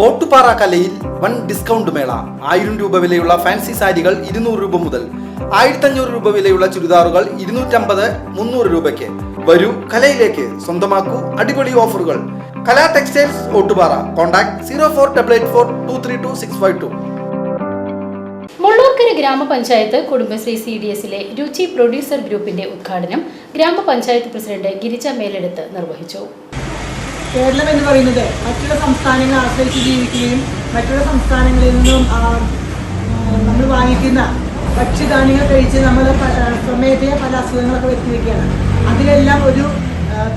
ഓട്ടുപാറ കലയിൽ one discount മേള. ആയിരം രൂപ വിലയുള്ള ഫാൻസി സാരികൾ ഇരുന്നൂറ് രൂപ മുതൽ ആയിരത്തഞ്ഞൂറ് രൂപ വിലയുള്ള ചുരിദാറുകൾ ഇരുന്നൂറ്റമ്പത് മുന്നൂറ് രൂപയ്ക്ക്. വരൂ കലയിലേക്ക്. സ്വന്തമാക്കൂ അടിപൊളി ഓഫറുകൾ. Kala textiles Ottupara. Contact zero four double eight four two three two six five two. Mullurkara ഗ്രാമപഞ്ചായത്ത് കുടുംബശ്രീ സി ഡി എസിലെ രുചി പ്രൊഡ്യൂസർ ഗ്രൂപ്പിന്റെ ഉദ്ഘാടനം ഗ്രാമപഞ്ചായത്ത് പ്രസിഡന്റ് ഗിരിജ മേലെടുത്ത് നിർവഹിച്ചു. കേരളം എന്ന് പറയുന്നത് മറ്റുള്ള സംസ്ഥാനങ്ങളെ ആശ്രയിച്ച് ജീവിക്കുകയും മറ്റുള്ള സംസ്ഥാനങ്ങളിൽ നിന്നും നമ്മൾ വാങ്ങിക്കുന്ന ഭക്ഷ്യധാന്യങ്ങൾ കഴിച്ച് നമ്മൾ സ്വമേധയ പല അസുഖങ്ങളൊക്കെ വരുത്തിവെക്കുകയാണ് അതിലെല്ലാം ഒരു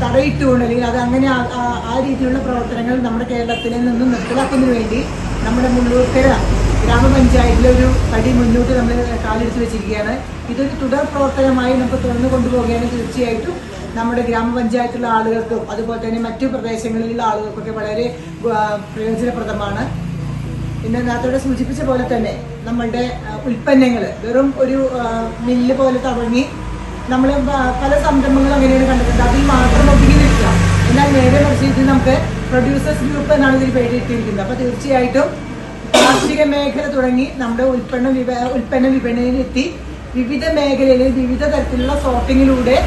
തടയിട്ടുകൊണ്ട് അല്ലെങ്കിൽ അത് അങ്ങനെ ആ രീതിയിലുള്ള പ്രവർത്തനങ്ങൾ നമ്മുടെ കേരളത്തിൽ നിന്നും നിർത്തലാക്കുന്നതിന് വേണ്ടി നമ്മുടെ മുള്ളൂർക്കര ഗ്രാമപഞ്ചായത്തിലെ ഒരു പടി മുന്നോട്ട് നമ്മൾ കാലെടുത്ത് വെച്ചിരിക്കുകയാണ്. ഇതൊരു തുടർ പ്രവർത്തനമായി നമുക്ക് തുറന്നു കൊണ്ടുപോവുകയാണ് തീർച്ചയായിട്ടും. നമ്മുടെ ഗ്രാമപഞ്ചായത്തിലുള്ള ആളുകൾക്കും അതുപോലെ തന്നെ മറ്റു പ്രദേശങ്ങളിലുള്ള ആളുകൾക്കൊക്കെ വളരെ പ്രയോജനപ്രദമാണ്. പിന്നെ നേരത്തെ സൂചിപ്പിച്ച പോലെ തന്നെ നമ്മളുടെ ഉൽപ്പന്നങ്ങൾ വെറും ഒരു മില്ല് പോലെ തുടങ്ങി നമ്മൾ പല സംരംഭങ്ങളും അങ്ങനെയാണ് കണ്ടിട്ടുണ്ട്. അതിൽ മാത്രം ഒതുങ്ങി നിൽക്കുക. എന്നാൽ നേരെ മറിച്ച് നമുക്ക് പ്രൊഡ്യൂസേഴ്സ് ഗ്രൂപ്പ് എന്നാണ് ഇതിൽ പേരിട്ടിരിക്കുന്നത്. അപ്പോൾ തീർച്ചയായിട്ടും കാർഷിക മേഖല തുടങ്ങി നമ്മുടെ ഉൽപ്പന്ന വിപ ഉൽപ്പന്ന വിപണിയിലെത്തി വിവിധ മേഖലയിൽ വിവിധ തരത്തിലുള്ള സോർട്ടിങ്ങിലൂടെ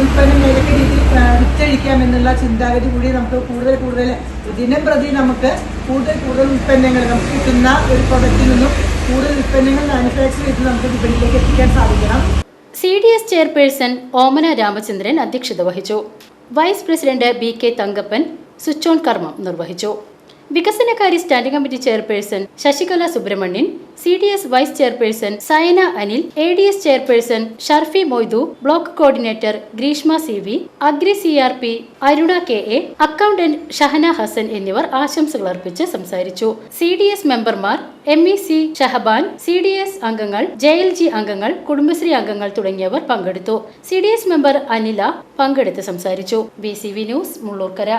ഉൽപ്പന്നം ഏതൊക്കെ രീതിയിൽ വിറ്റഴിക്കാം എന്നുള്ള ചിന്താഗതി കൂടി നമുക്ക് കൂടുതൽ കൂടുതൽ ദിനം പ്രതി നമുക്ക് കൂടുതൽ കൂടുതൽ ഉൽപ്പന്നങ്ങൾ നമുക്ക് കിട്ടുന്ന ഒരു പ്രൊഡക്റ്റിൽ നിന്നും കൂടുതൽ ഉൽപ്പന്നങ്ങൾ മാനുഫാക്ചർ ചെയ്ത് നമുക്ക് വിപണിയിലേക്ക് എത്തിക്കാൻ സാധിക്കണം. C D S chairperson Omana Ramachandran അധ്യക്ഷത വഹിച്ചു. Vice president B K Thankappan switch on കർമ്മം നിർവഹിച്ചു. വികസനകാര്യ standing committee chairperson Sasikala Subramanian C D S vice chairperson Sayana Anil A D S chairperson Sharfi Moidu block coordinator Greeshma C V agri C R P Aruna K A accountant Shahana Hasan എന്നിവർ ആശംസകൾ അർപ്പിച്ച് സംസാരിച്ചു. C D S മെമ്പർമാർ M E C Shahaban C D S അംഗങ്ങൾ J L G അംഗങ്ങൾ കുടുംബശ്രീ അംഗങ്ങൾ തുടങ്ങിയവർ പങ്കെടുത്തു. C D S member Anila പങ്കെടുത്ത് സംസാരിച്ചു. B C V news Mullurkara.